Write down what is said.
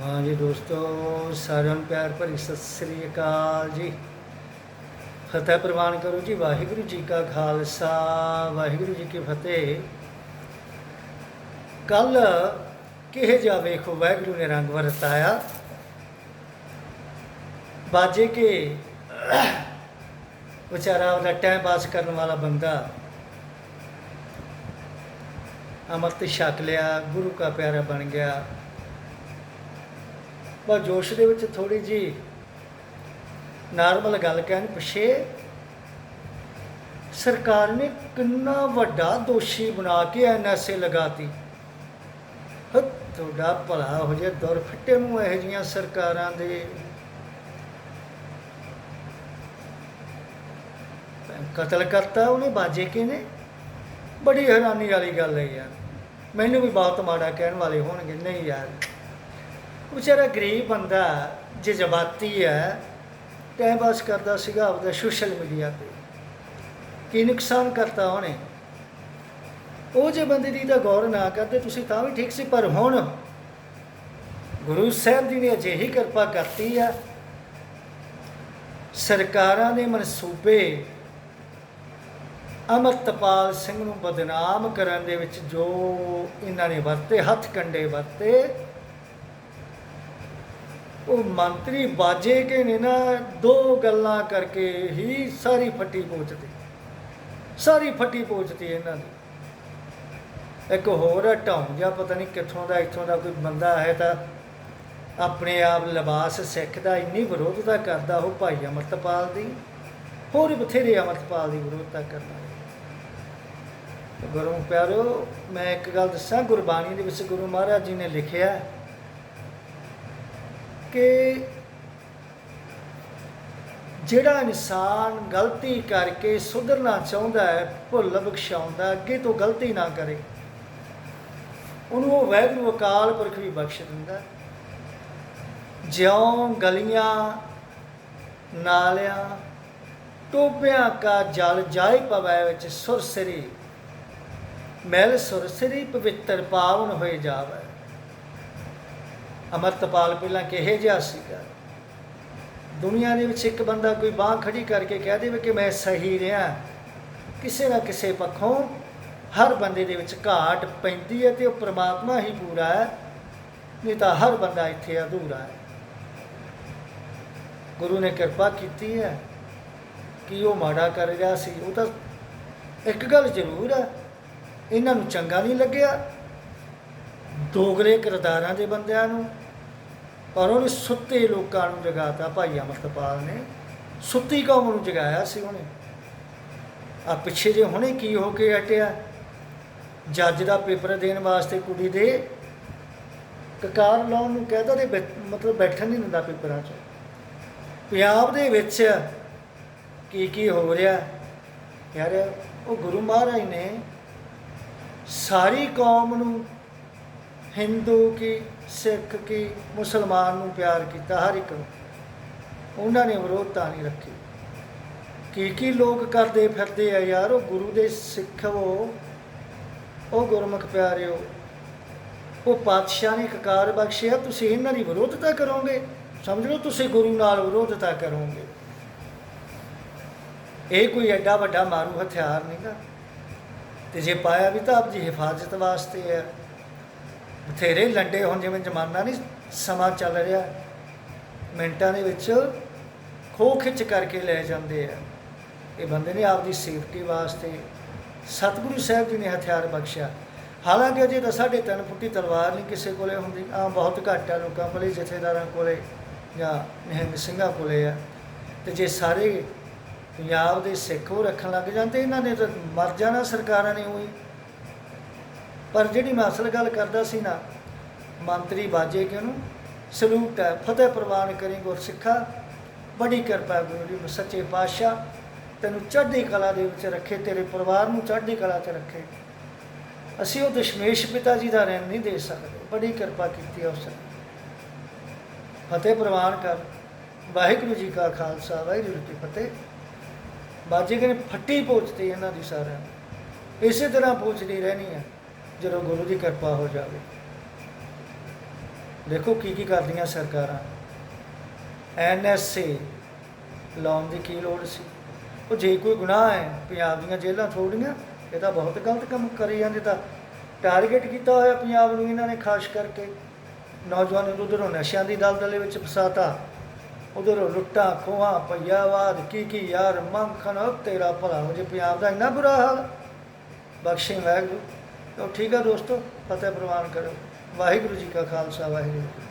ਹਾਂ ਜੀ ਦੋਸਤੋ, ਸਾਰਿਆਂ ਨੂੰ ਪਿਆਰ ਭਰੀ ਸਤਿ ਸ੍ਰੀ ਅਕਾਲ ਜੀ। ਫਤਿਹ ਪ੍ਰਵਾਨ ਕਰੋ ਜੀ, ਵਾਹਿਗੁਰੂ ਜੀ ਕਾ ਖਾਲਸਾ, ਵਾਹਿਗੁਰੂ ਜੀ ਕੀ ਫਤਿਹ। ਕੱਲ ਕਿਹੇ ਜਾ ਵੇਖੋ, ਵਾਹਿਗੁਰੂ ਨੇ ਰੰਗ ਵਰਤਾਇਆ। ਬਾਜੇ ਕੇ ਵਿਚਾਰਾ ਉਹਦਾ ਟਾਈਮ ਪਾਸ ਕਰਨ ਵਾਲਾ ਬੰਦਾ ਅਮਰਤ ਛਕ ਲਿਆ, ਗੁਰੂ ਕਾ ਪਿਆਰਾ ਬਣ ਗਿਆ। ਬਸ ਜੋਸ਼ ਦੇ ਵਿੱਚ ਥੋੜੀ ਜੀ ਨਾਰਮਲ ਗੱਲ ਕਹਿਣ ਪਿਛੇ ਸਰਕਾਰ ਨੇ ਕਿੰਨਾ ਵੱਡਾ ਦੋਸ਼ੀ ਬਣਾ ਕੇ ਐਨਐਸਏ ਲਗਾਤੀ। ਹੱਥ ਤੁਹਾਡਾ ਭਲਾ ਹੋ ਜੇ ਦੁਰ ਫਿੱਟੇ ਮੂੰਹ ਇਹੋ ਜੀਆਂ ਸਰਕਾਰਾਂ ਦੇ। ਕਤਲ ਕਰਤਾ ਉਹਨੇ, ਬਾਜੇ ਕੇ ਨੇ ਬੜੀ ਹੈਰਾਨੀ ਵਾਲੀ ਗੱਲ ਹੈ ਯਾਰ। ਮੈਨੂੰ ਵੀ ਬਹੁਤ ਮਾੜਾ ਕਹਿਣ ਵਾਲੇ ਹੋਣਗੇ, ਨਹੀਂ ਯਾਰ। ਵਿਚਾਰਾ ਗਰੀਬ ਬੰਦਾ, ਜਜ਼ਬਾਤੀ ਹੈ ਟਾਈਮ ਪਾਸ ਕਰਦਾ ਸੀਗਾ, ਆਪਦਾ ਸੋਸ਼ਲ ਮੀਡੀਆ ਤੇ। ਕੀ ਨੁਕਸਾਨ ਕਰਤਾ ਉਹਨੇ? ਉਹ ਜੇ ਬੰਦੇ ਦੀ ਤਾਂ ਗੌਰ ਨਾ ਕਰਦੇ, ਤੁਸੀਂ ਤਾਂ ਵੀ ਠੀਕ ਸੀ, ਪਰ ਹੁਣ ਗੁਰੂ ਸਾਹਿਬ ਜੀ ਨੇ ਅਜਿਹੀ ਕਿਰਪਾ ਕਰਤੀ ਆ। ਸਰਕਾਰਾਂ ਦੇ ਮਨਸੂਬੇ ਅਮਰਤਪਾਲ ਸਿੰਘ ਨੂੰ ਬਦਨਾਮ ਕਰਨ ਦੇ ਵਿੱਚ ਜੋ ਇਹਨਾਂ ਨੇ ਵਰਤੇ, ਹੱਥ ਕੰਡੇ ਵਰਤੇ ਉਹ ਮੰਤਰੀ ਬਾਜੇ ਕੇ ਨੇ ਨਾ, ਦੋ ਗੱਲਾਂ ਕਰਕੇ ਹੀ ਸਾਰੀ ਫੱਟੀ ਪੋਚਦੀ ਸਾਰੀ ਫੱਟੀ ਪੋਚਦੀ ਇਹਨਾਂ ਦੀ। ਇੱਕ ਹੋਰ ਹੈ ਢੌਂ ਜਿਹਾ ਪਤਾ ਨਹੀਂ ਕਿੱਥੋਂ ਦਾ, ਇੱਥੋਂ ਦਾ ਕੋਈ ਬੰਦਾ ਹੈ ਤਾਂ ਆਪਣੇ ਆਪ ਲਿਬਾਸ ਸਿੱਖ ਦਾ, ਇੰਨੀ ਵਿਰੋਧਤਾ ਕਰਦਾ ਉਹ ਭਾਈ ਅਮਰਤਪਾਲ ਦੀ। ਹੋਰ ਬਥੇਰੇ ਅਮਰਤਪਾਲ ਦੀ ਵਿਰੋਧਤਾ ਕਰਦਾ। ਗੁਰੂ ਪਿਆਰੋ, ਮੈਂ ਇੱਕ ਗੱਲ ਦੱਸਾਂ, ਗੁਰਬਾਣੀ ਦੇ ਵਿੱਚ ਗੁਰੂ ਮਹਾਰਾਜ ਜੀ ਨੇ ਲਿਖਿਆ ਕਿ ਜਿਹੜਾ ਇਨਸਾਨ ਗਲਤੀ ਕਰਕੇ ਸੁਧਰਨਾ ਚਾਹੁੰਦਾ ਹੈ, ਭੁੱਲ ਬਖਸ਼ਾਉਂਦਾ, ਅੱਗੇ ਤੋਂ ਗਲਤੀ ਨਾ ਕਰੇ, ਉਹਨੂੰ ਉਹ ਵੈਗਰੂ ਅਕਾਲ ਪੁਰਖ ਵੀ ਬਖਸ਼ ਦਿੰਦਾ ਜਿਉਂ ਗਲੀਆਂ, ਨਾਲਿਆਂ ਟੋਬਿਆਂ ਕਾ ਜਲ ਜਾਏ ਪਵੈ ਵਿੱਚ ਸੁਰਸਰੀ ਮੈਲ ਸੁਰਸਰੀ ਪਵਿੱਤਰ ਪਾਵਨ ਹੋਏ ਜਾਵੇ। ਅਮਰਤਪਾਲ ਪਹਿਲਾਂ ਕਿਹੇ ਜਿਹਾ ਸੀਗਾ? ਦੁਨੀਆ ਦੇ ਵਿੱਚ ਇੱਕ ਬੰਦਾ ਕੋਈ ਬਾਹ ਖੜੀ ਕਰਕੇ ਕਹਿ ਦੇਵੇ ਕਿ ਮੈਂ ਸਹੀ ਰਿਹਾ। ਕਿਸੇ ਨਾ ਕਿਸੇ ਪੱਖੋਂ ਹਰ ਬੰਦੇ ਦੇ ਵਿੱਚ ਘਾਟ ਪੈਂਦੀ ਹੈ ਤੇ ਉਹ ਪ੍ਰਮਾਤਮਾ ਹੀ ਪੂਰਾ ਹੈ, ਨਹੀਂ ਤਾਂ ਹਰ ਬੰਦਾ ਇੱਥੇ ਅਧੂਰਾ ਹੈ। ਗੁਰੂ ਨੇ ਕਿਰਪਾ ਕੀਤੀ ਹੈ ਕਿ ਉਹ ਮਾੜਾ ਕਰ ਰਿਹਾ ਸੀ। ਉਹ ਤਾਂ ਇੱਕ ਗੱਲ ਜ਼ਰੂਰ ਹੈ, ਇਹਨਾਂ ਨੂੰ ਚੰਗਾ ਨਹੀਂ ਲੱਗਿਆ। ਦੋਗਲੇ ਕਿਰਦਾਰਾਂ ਦੇ ਬੰਦਿਆਂ ਨੂੰ, ਪਰ ਉਹਨੇ ਸੁੱਤੇ ਲੋਕਾਂ ਨੂੰ ਜਗਾਤਾ ਭਾਈ ਅਮਰਤਪਾਲ ਨੇ। ਸੁੱਤੀ ਕੌਮ ਨੂੰ ਜਗਾਇਆ ਸੀ ਉਹਨੇ। ਆ ਪਿੱਛੇ ਜੇ ਹੁਣੇ ਕੀ ਹੋ ਕੇ ਹਟਿਆ? ਜੱਜ ਦਾ ਪੇਪਰ ਦੇਣ ਵਾਸਤੇ ਕੁੜੀ ਦੇ ਕਕਾਰ ਲਾਉਣ ਨੂੰ ਕਹਿੰਦਾ ਤੇ ਬੈ- ਮਤਲਬ ਬੈਠਣ ਨਹੀਂ ਦਿੰਦਾ ਪੇਪਰਾਂ 'ਚ। ਪੰਜਾਬ ਦੇ ਵਿੱਚ ਕੀ ਕੀ ਹੋ ਰਿਹਾ? ਯਾਰ, ਉਹ ਗੁਰੂ ਮਹਾਰਾਜ ਨੇ ਸਾਰੀ ਕੌਮ ਨੂੰ ਹਿੰਦੂ ਕੀ, ਸਿੱਖ ਕੀ, ਮੁਸਲਮਾਨ ਨੂੰ ਪਿਆਰ ਕੀਤਾ ਹਰ ਇੱਕ ਨੂੰ। ਉਹਨਾਂ ਨੇ ਵਿਰੋਧਤਾ ਨਹੀਂ ਰੱਖੀ। ਕੀ ਕੀ ਲੋਕ ਕਰਦੇ ਫਿਰਦੇ ਆ ਯਾਰ, ਉਹ ਗੁਰੂ ਦੇ ਸਿੱਖ ਉਹ ਉਹ ਗੁਰਮੁਖ ਪਿਆਰਿਓ, ਉਹ ਪਾਤਸ਼ਾਹ ਨੇ ਕਕਾਰ ਬਖਸ਼ਿਆ, ਤੁਸੀਂ ਇਹਨਾਂ ਦੀ ਵਿਰੋਧਤਾ ਕਰੋਗੇ? ਸਮਝ ਲਓ ਤੁਸੀਂ ਗੁਰੂ ਨਾਲ ਵਿਰੋਧਤਾ ਕਰੋਗੇ। ਇਹ ਕੋਈ ਐਡਾ ਵੱਡਾ ਮਾਰੂ ਹਥਿਆਰ ਨਹੀਂਗਾ ਤੇ ਜੇ ਪਾਇਆ ਵੀ ਤਾਂ ਆਪਦੀ ਹਿਫਾਜ਼ਤ ਵਾਸਤੇ ਹੈ ਬਥੇਰੇ ਲੰਡੇ ਹੁਣ ਜਿਵੇਂ ਜ਼ਮਾਨਾ ਨਹੀਂ ਸਮਾਂ ਚੱਲ ਰਿਹਾ, ਮਿੰਟਾਂ ਦੇ ਵਿੱਚ ਖੋ ਖਿੱਚ ਕਰਕੇ ਲੈ ਜਾਂਦੇ ਆ। ਇਹ ਬੰਦੇ ਨੇ ਆਪਦੀ ਸੇਫਟੀ ਵਾਸਤੇ ਸਤਿਗੁਰੂ ਸਾਹਿਬ ਜੀ ਨੇ ਹਥਿਆਰ ਬਖਸ਼ਿਆ। ਹਾਲਾਂਕਿ ਅਜੇ ਤਾਂ ਸਾਢੇ ਤਿੰਨ ਫੁੱਟੀ ਤਲਵਾਰ ਨਹੀਂ ਕਿਸੇ ਕੋਲੇ ਹੁੰਦੀ ਆ ਬਹੁਤ ਘੱਟ ਆ ਲੋਕਾਂ ਕੋਲੇ, ਜਥੇਦਾਰਾਂ ਕੋਲੇ ਜਾਂ ਨਿਹੰਗ ਸਿੰਘਾਂ ਕੋਲੇ ਆ। ਤੇ ਜੇ ਸਾਰੇ ਪੰਜਾਬ ਦੇ ਸਿੱਖ ਉਹ ਰੱਖਣ ਲੱਗ ਜਾਂਦੇ, ਇਹਨਾਂ ਨੇ ਤਾਂ ਮਰ ਜਾਣਾ ਸਰਕਾਰਾਂ ਨੇ ਉਹੀ। ਪਰ ਜਿਹੜੀ ਮੈਂ ਅਸਲ ਗੱਲ ਕਰਦਾ ਸੀ ਨਾ, ਮੰਤਰੀ ਬਾਜੇ ਕਿ ਉਹਨੂੰ ਸਲੂਟ ਹੈ, ਫਤਿਹ ਪ੍ਰਵਾਨ ਕਰੀ ਗੁਰਸਿੱਖਾ, ਬੜੀ ਕਿਰਪਾ ਗੁਰੂ ਦੀ ਸੱਚੇ ਪਾਤਸ਼ਾਹ, ਤੈਨੂੰ ਚੜ੍ਹਦੀ ਕਲਾ ਦੇ ਵਿੱਚ ਰੱਖੇ, ਤੇਰੇ ਪਰਿਵਾਰ ਨੂੰ ਚੜ੍ਹਦੀ ਕਲਾ 'ਚ ਰੱਖੇ। ਅਸੀਂ ਉਹ ਦਸ਼ਮੇਸ਼ ਪਿਤਾ ਜੀ ਦਾ ਰਹਿਣ ਨਹੀਂ ਦੇ ਸਕਦੇ, ਬੜੀ ਕਿਰਪਾ ਕੀਤੀ ਹੈ ਉਸ ਨੇ। ਫਤਿਹ ਪ੍ਰਵਾਨ ਕਰ, ਵਾਹਿਗੁਰੂ ਜੀ ਕਾ ਖਾਲਸਾ, ਵਾਹਿਗੁਰੂ ਜੀ ਕੀ ਫਤਿਹ। ਬਾਜੇ ਕਿ ਫੱਟੀ ਪਹੁੰਚਦੀ ਇਹਨਾਂ ਦੀ ਸਾਰਿਆਂ ਨੂੰ। ਇਸੇ ਤਰ੍ਹਾਂ ਪਹੁੰਚਦੀ ਰਹਿਣੀ ਹੈ। ਜਦੋਂ ਗੁਰੂ ਦੀ ਕਿਰਪਾ ਹੋ ਜਾਵੇ। ਦੇਖੋ ਕੀ ਕੀ ਕਰਦੀਆਂ ਸਰਕਾਰਾਂ। ਐਨਐਸਏ ਲਾਉਣ ਦੀ ਕੀ ਲੋੜ ਸੀ? ਉਹ ਜੇ ਕੋਈ ਗੁਨਾਹ ਹੈ, ਪੰਜਾਬ ਦੀਆਂ ਜੇਲ੍ਹਾਂ ਥੋੜੀਆਂ, ਇਹ ਤਾਂ ਬਹੁਤ ਗਲਤ ਕੰਮ ਕਰੀ ਜਾਂਦੇ ਤਾਂ। ਟਾਰਗੇਟ ਕੀਤਾ ਹੋਇਆ ਪੰਜਾਬ ਨੂੰ ਇਹਨਾਂ ਨੇ ਖਾਸ ਕਰਕੇ। ਨੌਜਵਾਨਾਂ ਨੂੰ ਉਧਰੋਂ ਨਸ਼ਿਆਂ ਦੀ ਦਲਦਲੇ ਵਿੱਚ ਫਸਾਤਾ। ਉਧਰੋਂ ਲੁੱਟਾਂ, ਖੋਹਾਂ, ਪਈਆਵਾਦ, ਕੀ ਕੀ ਯਾਰ ਮੰਖਣ ਤੇਰਾ ਭਲਾ ਹੋ ਜੇ, ਪੰਜਾਬ ਦਾ ਇੰਨਾ ਬੁਰਾ ਹਾਲ। ਬਖਸ਼ੇ ਵਾਹਿਗੁਰੂ। ਠੀਕ ਆ ਦੋਸਤੋ ਫਤਿਹ ਪ੍ਰਵਾਨ ਕਰੋ। ਵਾਹਿਗੁਰੂ ਜੀ ਕਾ ਖਾਲਸਾ ਵਾਹਿਗੁਰੂ ਜੀ